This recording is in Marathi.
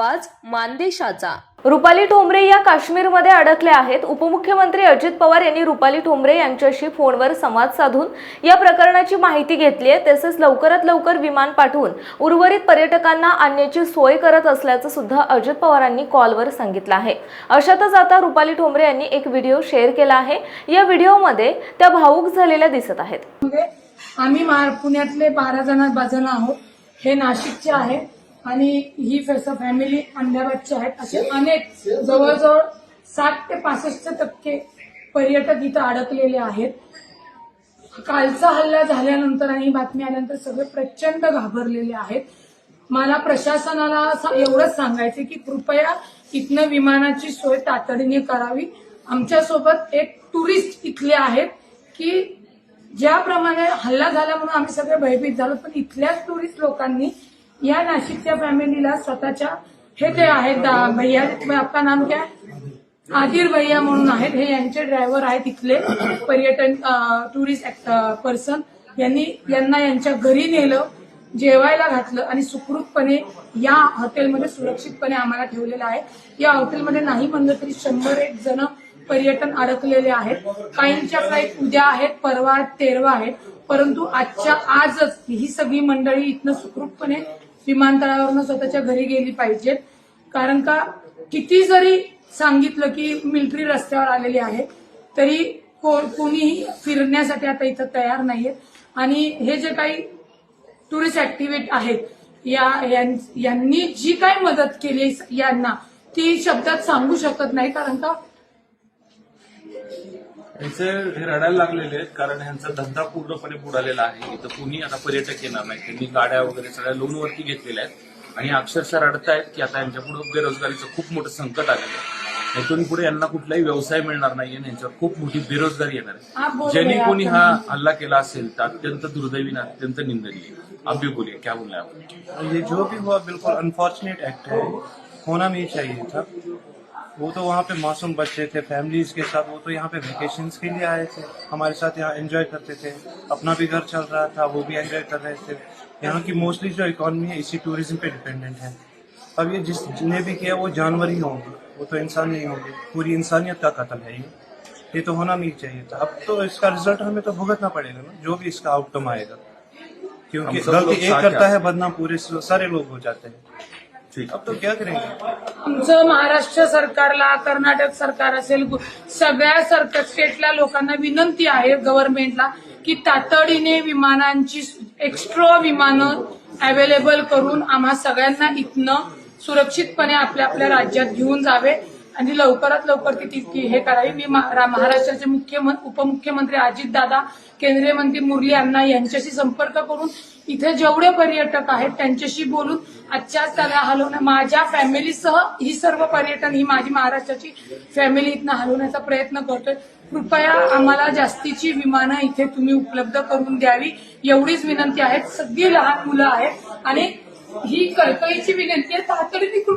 आवाज मानदेशाचा. रुपाली ठोंबरे या काश्मीरमध्ये अडकल्या आहेत. उपमुख्यमंत्री अजित पवार यांनी रुपाली ठोंबरे यांच्याशी फोनवर संवाद साधून या प्रकरणाची माहिती घेतली आहे. तसेच लवकरात लवकर विमान पाठवून उर्वरित पर्यटकांना आणण्याची सोय करत असल्याचं सुद्धा अजित पवारांनी कॉलवर सांगितलं आहे. अशातच आता रुपाली ठोंबरे यांनी एक व्हिडिओ शेअर केला आहे. या व्हिडिओमध्ये त्या भावूक झालेल्या दिसत आहेत. आम्ही पुण्यातले बारा जण जण आहोत. हे नाशिकचे आहेत. आणि ही फॅस- फॅमिली अहमदाबादचे आहेत. असे अनेक जवळजवळ साठ ते पासष्ट टक्के पर्यटक इथं अडकलेले आहेत. कालचा हल्ला झाल्यानंतर आणि ही बातमी आल्यानंतर सगळे प्रचंड घाबरलेले आहेत. मला प्रशासनाला एवढंच सांगायचं की कृपया इथनं विमानाची सोय तातडीने करावी. आमच्यासोबत एक टुरिस्ट इथले आहेत की ज्याप्रमाणे हल्ला झाला म्हणून आम्ही सगळे भयभीत झालो पण इथल्याच टुरिस्ट लोकांनी या नाशिकच्या फॅमिलीला स्वतःच्या हे ते आहेत भैया आपका नाम क्या? आदिर भैया म्हणून आहेत. हे यांचे ड्रायव्हर आहेत इथले. पर्यटन टुरिस्ट पर्सन यांनी यांना यांच्या घरी नेलं जेवायला घातलं आणि सुखरूपपणे या हॉटेलमध्ये सुरक्षितपणे आम्हाला ठेवलेलं आहे. या हॉटेलमध्ये नाही म्हणलं तरी शंभर एक जण पर्यटन अडकलेले आहेत. काहींच्या फ्लाईट उद्या आहेत परवा आहेत तेरवा आहेत. परंतु आजच्या आजच ही सगळी मंडळी इथनं सुखरूपपणे विमानतळावरनं स्वतःच्या घरी गेली पाहिजेत. कारण का किती जरी सांगितलं की मिलिटरी रस्त्यावर आलेली आहे तरी को- कोणीही फिरण्यासाठी आता इथं तयार नाहीये. आणि हे जे काही टुरिस्ट ऍक्टिव्हिटी आहेत या यां- यांनी जी काही मदत केली यांना ती शब्दात सांगू शकत नाही. कारण का यांचे हे रडायला लागलेले आहेत कारण ह्यांचा धंदा पूर्णपणे बुडालेला आहे. इथं कुणी आता पर्यटक येणार नाही. त्यांनी गाड्या वगैरे सगळ्या लोनवरती घेतलेल्या आहेत. आणि अक्षरशः रडतायत की आता यांच्यापुढे बेरोजगारीचं खूप मोठं संकट आलेलं आहे. इथून पुढे यांना कुठलाही व्यवसाय मिळणार नाही आणि यांच्यावर खूप मोठी बेरोजगारी येणार आहे. बोल ज्यांनी कोणी. हा हल्ला केला असेल तर अत्यंत दुर्दैवी अत्यंत निंदनीय. आप भी बोलिए क्या है ये जो भी हुआ बिल्कुल अनफॉर्चुनेट एक्ट है। होना नहीं चाहिए था। वो तो वहाँ पे मासूम बच्चे थे फैमिलीज़ के साथ वो तो यहाँ पे वेकेशंस के लिए आए थे। हमारे साथ यहाँ एंजॉय करते थे। अपना भी घर चल रहा था वो भी एंजॉय कर रहे थे। यहाँ की मोस्टली जो इकोनॉमी है इसी टूरिज़्म पे डिपेंडेंट है। अब ये जिस जिन्हें भी किया वो जानवर ही होंगे। वो तो इंसान नहीं होंगे। पूरी इंसानियत का कत्ल है ये। ये तो होना नहीं चाहिए था। अब तो इसका रिज़ल्ट हमें तो भुगतना पड़ेगा ना जो भी इसका आउटकम आएगा। क्योंकि गलती एक करता है बदनाम पूरे सारे लोग हो जाते हैं। अब तो क्या करेंगे? आमचं महाराष्ट्र सरकारला कर्नाटक सरकार असेल सगळ्या सरकार स्टेटला लोकांना विनंती आहे गव्हर्नमेंटला की तातडीने विमानांची एक्स्ट्रा विमानं अवेलेबल करून आम्हा सगळ्यांना इथनं सुरक्षितपणे आपल्या आपल्या राज्यात घेऊन जावे. आणि लवकरात लवकर ती तितकी हे करावी. मी महाराष्ट्राचे मुख्यमंत्री उपमुख्यमंत्री अजितदादा केंद्रीय मंत्री मुरली अण्णा यांच्याशी संपर्क करून इथे जेवढे पर्यटक आहेत त्यांच्याशी बोलून आजच्याच त्याला हलवण्या माझ्या फॅमिलीसह ही सर्व पर्यटन ही माझी महाराष्ट्राची फॅमिली इथनं हलवण्याचा प्रयत्न करतोय. कृपया आम्हाला जास्तीची विमानं इथे तुम्ही उपलब्ध करून द्यावी. एवढीच विनंती आहे सगळी लहान मुलं आहेत. आणि ही कळकळीची विनंती आहे. तातडीने कृ-